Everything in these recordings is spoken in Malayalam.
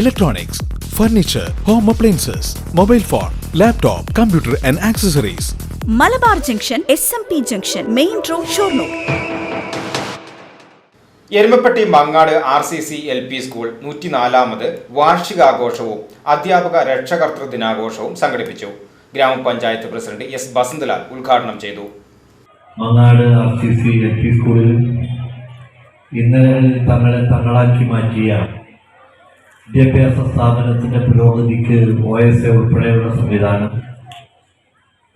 electronics, furniture home appliances mobile phone laptop computer and accessories Malabar junction S M P junction main road Shoranur. Erumapetty Mangad R C C L P school നൂറ്റിനാലാമത് വാർഷികാഘോഷവും അധ്യാപക രക്ഷകർത്തൃ ദിനാഘോഷവും സംഘടിപ്പിച്ചു. ഗ്രാമപഞ്ചായത്ത് പ്രസിഡന്റ് എസ് ബസന്തലാൽ ഉദ്ഘാടനം ചെയ്തു. Mangad R C C L P സ്കൂളിൽ ഇന്നലെ തങ്ങളെ തങ്ങളാക്കി മാറ്റിയ വിദ്യാഭ്യാസ സ്ഥാപനത്തിന്റെ പുരോഗതിക്ക് ഒ എസ് എ ഉൾപ്പെടെയുള്ള സംവിധാനം.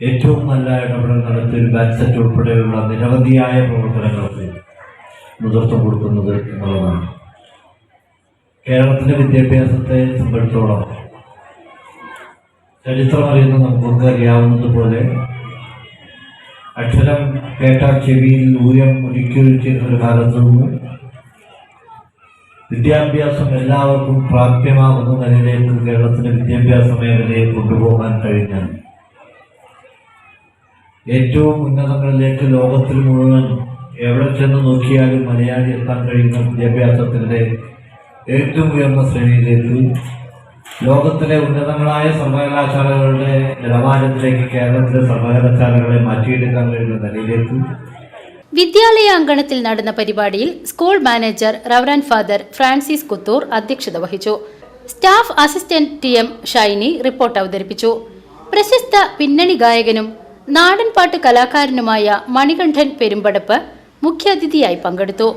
ഏറ്റവും നല്ല ഇടപെടൽ നടത്തി ഒരു ബാറ്റ്സെറ്റ് ഉൾപ്പെടെയുള്ള നിരവധിയായ പ്രവർത്തനങ്ങൾക്ക് നേതൃത്വം കൊടുക്കുന്നത് എന്നുള്ളതാണ്. കേരളത്തിലെ വിദ്യാഭ്യാസത്തെ സംബന്ധിച്ചോളം ചരിത്രം അറിയുന്ന നമുക്കൊക്കെ അറിയാവുന്നതുപോലെ അക്ഷരം കേട്ട ചെവിയിൽ ഊയം ചെയ്യുന്ന ഒരു കാലത്തു നിന്ന് വിദ്യാഭ്യാസം എല്ലാവർക്കും പ്രാപ്യമാകുന്ന നിലയിലേക്ക് കേരളത്തിന്റെ വിദ്യാഭ്യാസ മേഖലയെ കൊണ്ടുപോകാൻ കഴിഞ്ഞാൽ ഏറ്റവും ഉന്നതങ്ങളിലേക്ക് ലോകത്തിൽ മുഴുവൻ എവിടെ ചെന്ന് നോക്കിയാലും മലയാളി എത്താൻ കഴിയുന്ന വിദ്യാഭ്യാസത്തിന്റെ ഏറ്റവും ഉയർന്ന ശ്രേണിയിലേക്ക് ലോകത്തിലെ ഉന്നതങ്ങളായ സർവകലാശാലകളുടെ നിലവാരത്തിലേക്ക് കേരളത്തിലെ സർവകലാശാലകളെ മാറ്റിയെടുക്കാൻ കഴിയുന്ന നിലയിലേക്ക് വിദ്യാലയ അങ്കണത്തിൽ നടന്ന പരിപാടിയിൽ school manager reverend father Francis Kuthur അധ്യക്ഷത വഹിച്ചു. Staff assistant T M Shiny report അവതരിപ്പിച്ചു. പ്രശസ്ത പിന്നണി ഗായകനും നാടൻപാട്ട് കലാകാരനുമായ മണികണ്ഠൻ പെരുമ്പടപ്പ് മുഖ്യാതിഥിയായി പങ്കെടുത്തു.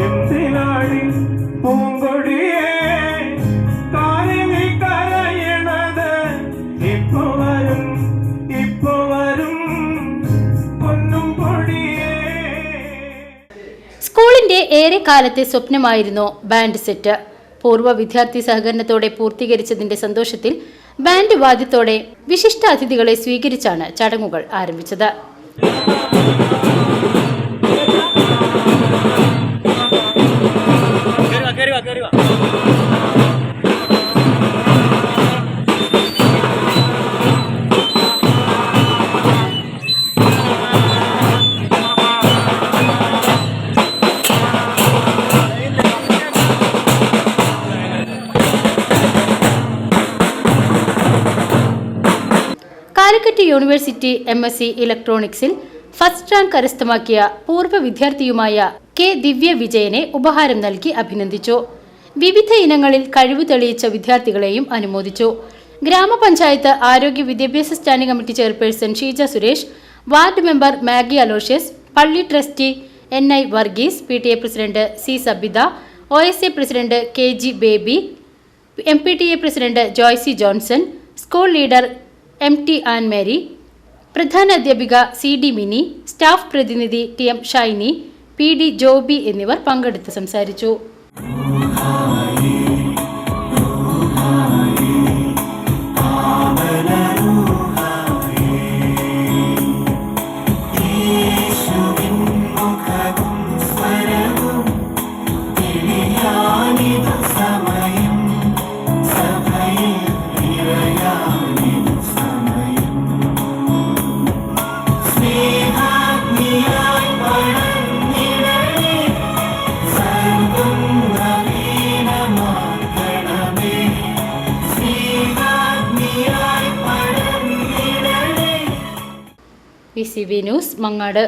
എന്തിനാടി പൂങ്കൊടിയേ കാലിനി കരയണത്? ഇപ്പോ വരും ഇപ്പോ വരും പൊന്നും പൊടിയേ. സ്കൂളിന്റെ ഏറെക്കാലത്തെ സ്വപ്നമായിരുന്നു ബാൻഡ് സെറ്റ്. പൂർവ വിദ്യാർത്ഥി സഹകരണത്തോടെ പൂർത്തീകരിച്ചതിന്റെ സന്തോഷത്തിൽ ബാൻഡ് വാദ്യത്തോടെ വിശിഷ്ട അതിഥികളെ സ്വീകരിച്ചാണ് ചടങ്ങുകൾ ആരംഭിച്ചത്. Calicut university M S C ഇലക്ട്രോണിക്സിൽ first rank കരസ്ഥമാക്കിയ പൂർവ വിദ്യാർത്ഥിയുമായ കെ ദിവ്യ വിജയനെ ഉപഹാരം നൽകി അഭിനന്ദിച്ചു. വിവിധ ഇനങ്ങളിൽ കഴിവ് തെളിയിച്ച വിദ്യാർത്ഥികളെയും അനുമോദിച്ചു. ഗ്രാമപഞ്ചായത്ത് ആരോഗ്യ വിദ്യാഭ്യാസ standing committee chairperson Sheeja Suresh ward member Maggie Aloysius പള്ളി trustee N I Varghese P T A president C Sabitha O S A president K G Baby M P T A president Joycy Johnson school leader M T Ann Mary പ്രധാന അധ്യാപിക സി ഡി മിനി സ്റ്റാഫ് പ്രതിനിധി T M Shiny P D Joby എന്നിവർ പങ്കെടുത്ത് സംസാരിച്ചു. V C B news Mangad